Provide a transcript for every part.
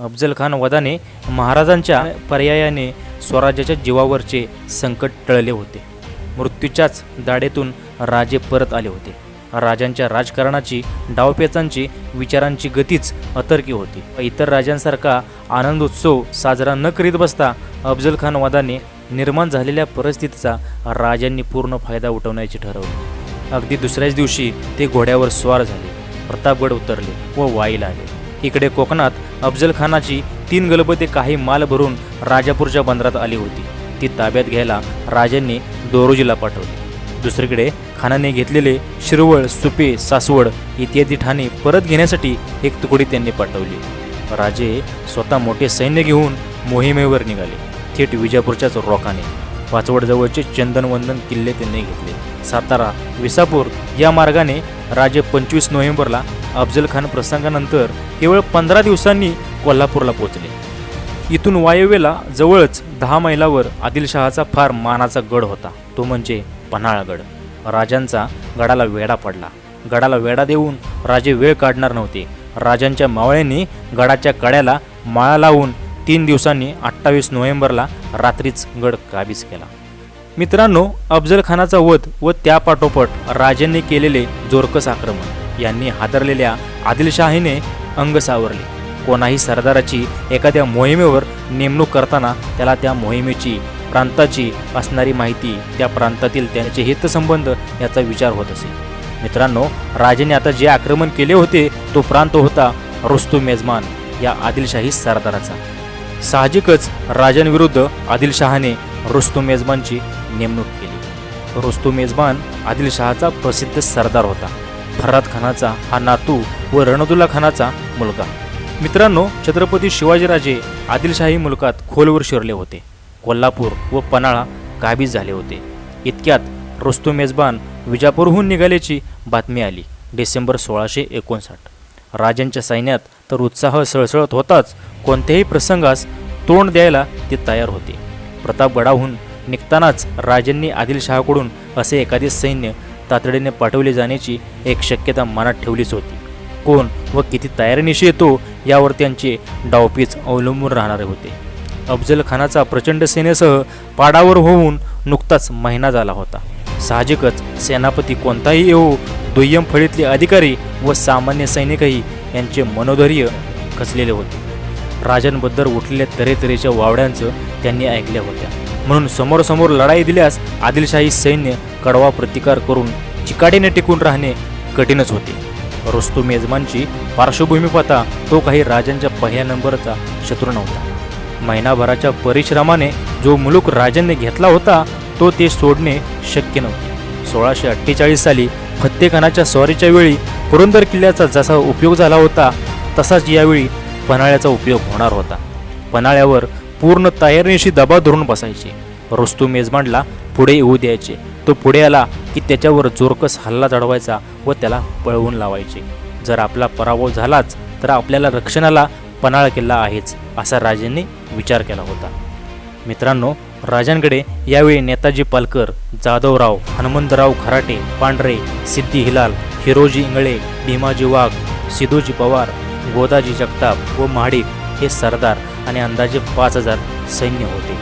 अफजल खान वदाने महाराजांच्या पर्यायाने स्वराज्याच्या जीवावरचे संकट टळले होते. मृत्यूच्याच दाढेतून राजे परत आले होते. राजांच्या राजकारणाची डावपेचांची विचारांची गतीच अतर्की होती. इतर राजांसारखा आनंद उत्सव साजरा न करीत बसता अफजल खान वादाने निर्माण झालेल्या परिस्थितीचा राजांनी पूर्ण फायदा उठवण्याचे ठरवले. अगदी दुसऱ्याच दिवशी ते घोड्यावर स्वार झाले. प्रतापगड उतरले व वाईला आले. इकडे कोकणात अफजलखानाची तीन गलबते काही माल भरून राजापूरच्या बंदरात आली होती. ती ताब्यात घ्यायला राजांनी दोरोजीला पाठवले. दुसरीकडे खानाने घेतलेले शिरवळ सुपे सासवड इत्यादी ठाणे परत घेण्यासाठी एक तुकडी त्यांनी पाठवली. राजे स्वतः मोठे सैन्य घेऊन मोहिमेवर निघाले. थेट विजापूरच्याच रोखाने पाचवडजवळचे चंदनवंदन किल्ले त्यांनी घेतले. सातारा विसापूर या मार्गाने राजे पंचवीस नोव्हेंबरला अफजल खान प्रसंगानंतर केवळ पंधरा दिवसांनी कोल्हापूरला पोहोचले. इथून वायव्येला जवळच दहा मैलावर आदिलशहाचा फार मानाचा गड होता. तो म्हणजे पन्हाळगड. राजांचा गडाला वेढा पडला. गडाला वेढा देऊन राजे वेळ काढणार नव्हते. राजांच्या मावळ्यांनी गडाच्या कड्याला माळा लावून तीन दिवसांनी अठ्ठावीस नोव्हेंबरला रात्रीच गड काबीज केला. मित्रांनो अफजल खानाचा वध व त्यापाठोपाठ राजांनी केलेले जोरकस आक्रमण. यांनी हादरलेल्या आदिलशाहीने अंग सावरले. कोणाही सरदाराची एखाद्या मोहिमेवर नेमणूक करताना त्याला त्या मोहिमेची प्रांताची असणारी माहिती त्या प्रांतातील त्यांचे हितसंबंध याचा विचार होत असे. मित्रांनो राजेने आता जे आक्रमण केले होते तो प्रांत होता रुस्तू मेजमान या आदिलशाही सरदाराचा. साहजिकच राजांविरुद्ध आदिलशहाने रुस्तू मेजबानची नेमणूक केली. रुस्तू मेजबान आदिलशहाचा प्रसिद्ध सरदार होता. फरात खानाचा हा नातू व रणदुल्ला खानाचा मुलगा. मित्रांनो छत्रपती शिवाजीराजे आदिलशाही मुलकात खोलवर शिरले होते. कोल्हापूर व पन्हाळा काबीज झाले होते. इतक्यात रुस्तू मेजबान विजापूरहून निघाल्याची बातमी आली. डिसेंबर सोळाशे एकोणसाठ. राजांच्या सैन्यात तर उत्साह सळसळत होताच कोणत्याही प्रसंगास तोंड द्यायला ते तयार होते. प्रतापगडाहून निघतानाच राजांनी आदिलशहाकडून असे एखादे सैन्य तातडीने पाठवले जाण्याची एक शक्यता मनात ठेवलीच होती. कोण व किती तयारीनिशी येतो यावर त्यांचे डावपीच अवलंबून राहणारे होते. अफजल खानाचा प्रचंड सेनेसह पाडावर होऊन नुकताच महिना झाला होता. साहजिकच सेनापती कोणताही येऊ दुय्यम फळीतले अधिकारी व सामान्य सैनिकही यांचे मनोधैर्य खचलेले होते. राजांबद्दल उठलेल्या तऱ्हेतऱ्हेच्या वावड्यांचं त्यांनी ऐकल्या होत्या. म्हणून समोरासमोर लढाई दिल्यास आदिलशाही सैन्य कडवा प्रतिकार करून चिकाटीने टिकून राहणे कठीणच होते. रोस्तू मेजमानची पार्श्वभूमी पाहता तो काही राजांच्या पहिल्या नंबरचा शत्रू नव्हता. महिनाभराच्या परिश्रमाने जो मुलूक राजांनी घेतला होता तो ते सोडणे शक्य नव्हते. सोळाशे अठ्ठेचाळीस साली फत्तेखानाच्या स्वारीच्या वेळी पुरंदर किल्ल्याचा जसा उपयोग झाला होता तसाच यावेळी पन्हाळ्याचा उपयोग होणार होता. पन्हाळ्यावर पूर्ण तयारीशी दबाव धरून बसायचे. रुस्तू मेजबानला पुढे येऊ द्यायचे. तो पुढे आला की त्याच्यावर जोरकस हल्ला चढवायचा व त्याला पळवून लावायचे. जर आपला पराभव झालाच तर आपल्याला रक्षणाला पन्हाळा किल्ला आहेच असा राजांनी विचार केला होता. मित्रांनो राजांकडे यावेळी नेताजी पालकर जाधवराव हनुमंतराव खराटे पांढरे सिद्धी हिलाल हिरोजी इंगळे भीमाजी वाघ सिद्धूजी पवार गोदाजी जगताप व महाडिक हे सरदार आणि अंदाजे पाच हजार सैन्य होते.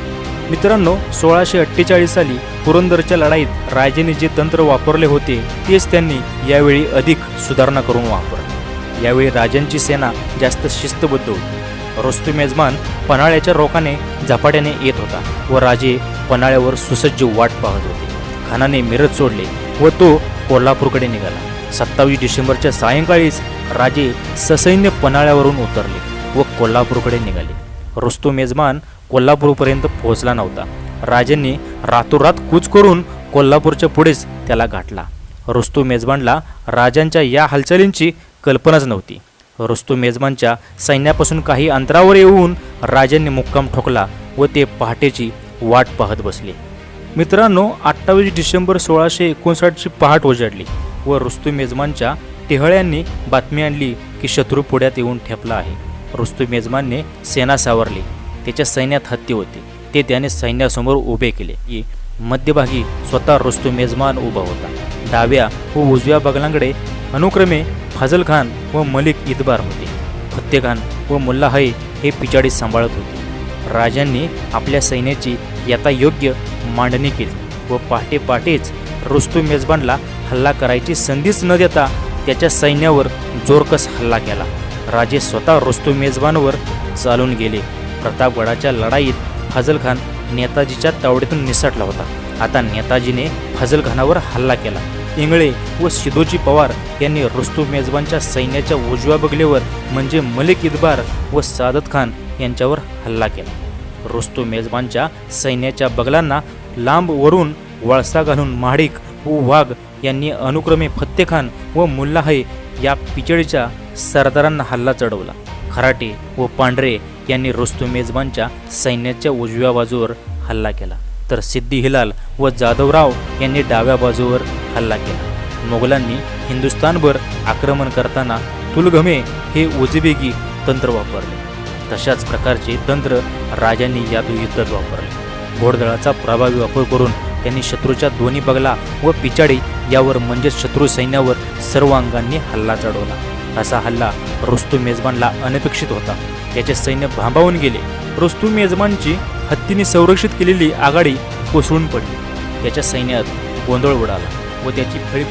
मित्रांनो सोळाशे अठ्ठेचाळीस साली पुरंदरच्या लढाईत राजेने जे तंत्र वापरले होते तेच त्यांनी यावेळी अधिक सुधारणा करून वापरले. यावेळी राजांची सेना जास्त शिस्तबद्ध होती. रोस्तू मेजमान पन्हाळ्याच्या रोखाने झपाट्याने येत होता व राजे पन्हाळ्यावर सुसज्ज वाट पाहत होते. खानाने मिरज सोडले व तो कोल्हापूरकडे निघाला. सत्तावीस डिसेंबरच्या सायंकाळीच राजे ससैन्य पन्हाळ्यावरून उतरले व कोल्हापूरकडे निघाले. रुस्तू मेजमान कोल्हापूरपर्यंत पोहोचला नव्हता. राजांनी रातोरात कूच करून कोल्हापूरच्या पुढेच त्याला गाठला. रुस्तू मेजबानला राजांच्या या हालचालींची कल्पनाच नव्हती. रुस्तू मेजबानच्या सैन्यापासून काही अंतरावर येऊन राजांनी मुक्काम ठोकला व ते पहाटेची वाट पाहत बसले. मित्रांनो अठ्ठावीस डिसेंबर सोळाशे एकोणसाठची पहाट उजाडली व रुस्तू मेजबानच्या टेहळ्यांनी बातमी आणली की शत्रू पुढ्यात येऊन ठेपला आहे. रुस्तू मेजबानने सेना सावरली. त्याच्या सैन्यात हत्ती होते. ते त्याने सैन्यासमोर उभे केले. की मध्यभागी स्वतः रुस्तू मेजबान उभा होता. डाव्या व उजव्या बगलांकडे अनुक्रमे फजल खान व मलिक इतबार होते. फत्तेखान व मुल्लाहाई हे पिछाडी सांभाळत होते. राजांनी आपल्या सैन्याची यथायोग्य मांडणी केली व पहाटे पहाटेच रुस्तू मेजबानला हल्ला करायची संधीच न देता त्याच्या सैन्यावर जोरकस हल्ला केला. राजे स्वतः रुस्तू मेजबानवर चालून गेले. प्रतापगडाच्या लढाईत फजलखान नेताजीच्या तावडीतून निसटला होता. आता नेताजीने फजलखानावर हल्ला केला. इंगळे व सिदोजी पवार यांनी रुस्तू मेजबानच्या सैन्याच्या उजव्या बगलेवर म्हणजे मलिक इदबार व सादत खान यांच्यावर हल्ला केला. रुस्तू मेजबानच्या सैन्याच्या बगलांना लांब वरून वळसा घालून महाडिक व वाघ यांनी अनुक्रमे फत्तेखान व मुल्लाहे या पिचडीच्या सरदारांना हल्ला चढवला. खराटे व पांढरे यांनी रुस्तू मेजबानच्या सैन्याच्या उजव्या बाजूवर हल्ला केला. तर सिद्धी हिलाल व जाधवराव यांनी डाव्या बाजूवर हल्ला केला. मोगलांनी हिंदुस्थानभर आक्रमण करताना तुलघमे हे उजबेगी तंत्र वापरले. तशाच प्रकारचे तंत्र राजांनी या युद्धात वापरले. घोडदळाचा प्रभावी वापर करून त्यांनी शत्रूच्या दोन्ही बगला व पिचाडी यावर म्हणजेच शत्रू सैन्यावर सर्व अंगांनी हल्ला चढवला. असा हल्ला रुस्तू मेजबानला अनपेक्षित होता. त्याचे सैन्य भांबावून गेले. रुस्तू मेजबानची हत्तीने संरक्षित केलेली आघाडी कोसळून पडली. त्याच्या सैन्यात गोंधळ उडाला व त्याची फळी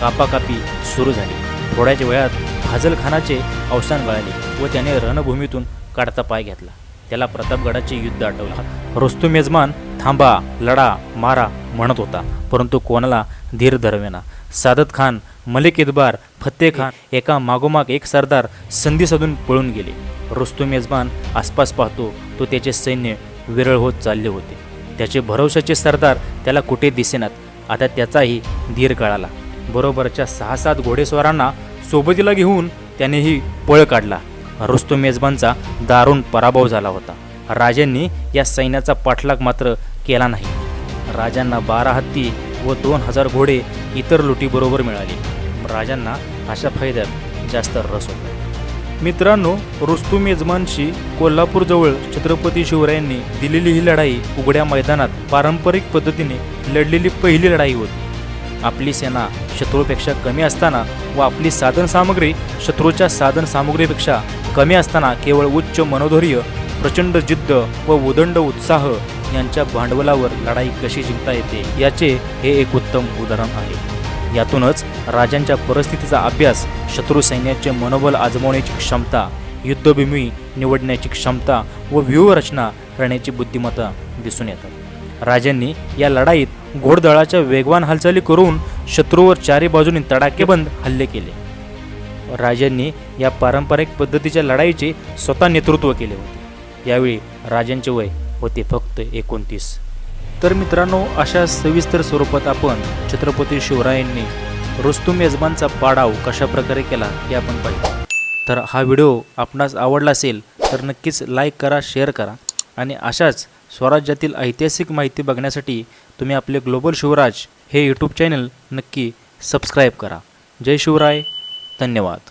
कापाकापी सुरू झाली. थोड्याच वेळात फाजल खानाचे अवसान गळाले व त्याने रणभूमीतून काढता पाय घेतला. त्याला प्रतापगडाचे युद्ध आठवलं. रुस्तू मेजमान थांबा लढा मारा म्हणत होता परंतु कोणाला धीर धरवेना. सादत खान मलिक इदबार फत्ते खान एका मागोमाग एक सरदार संधी साधून पळून गेले. रुस्तू मेजबान आसपास पाहतो तो त्याचे सैन्य विरळ होत चालले होते. त्याचे भरवशाचे सरदार त्याला कुठे दिसेनात? आता त्याचाही धीर कळाला. बरोबरच्या सहा सात घोडेस्वारांना सोबतीला घेऊन त्यानेही पळ काढला. रुस्तू मेजबानचा दारुण पराभव झाला होता. राजांनी या सैन्याचा पाठलाग मात्र केला नाही. राजांना बारा हत्ती व दोन हजार घोडे इतर लुटीबरोबर मिळाली. राजांना अशा फायद्यात जास्त रस होता. मित्रांनो रुस्तू मेजमानशी कोल्हापूरजवळ छत्रपती शिवरायांनी दिलेली ही लढाई उघड्या मैदानात पारंपरिक पद्धतीने लढलेली पहिली लढाई होती. आपली सेना शत्रूपेक्षा कमी असताना व आपली साधनसामग्री शत्रूच्या साधनसामुग्रीपेक्षा कमी असताना केवळ उच्च मनोधैर्य प्रचंड जिद्द व उदंड उत्साह यांच्या भांडवलावर लढाई कशी जिंकता येते याचे हे एक उत्तम उदाहरण आहे. यातूनच राजांच्या परिस्थितीचा अभ्यास शत्रू सैन्याचे मनोबल आजमावण्याची क्षमता युद्धभूमी निवडण्याची क्षमता व व्यूहरचना करण्याची बुद्धिमत्ता दिसून येतात. राजांनी या लढाईत घोडदळाच्या वेगवान हालचाली करून शत्रूवर चारी बाजूने तडाकेबंद हल्ले केले. राजांनी या पारंपरिक पद्धतीच्या लढाईचे स्वतः नेतृत्व केले होते. यावेळी राजांचे वय होते फक्त एकोणतीस. तर मित्रांनो अशा सविस्तर स्वरूपात आपण छत्रपती शिवरायांनी रुस्तुम यजमानचा पाडाव कशा प्रकारे केला हे आपण पाहिलं तर हा व्हिडिओ आपणास आवडला असेल तर नक्कीच लाईक करा शेअर करा आणि अशाच स्वराज्यातील ऐतिहासिक माहिती बघण्यासाठी तुम्ही आपले ग्लोबल शिवराज हे यूट्यूब चॅनल नक्की सबस्क्राईब करा. जय शिवराय. धन्यवाद.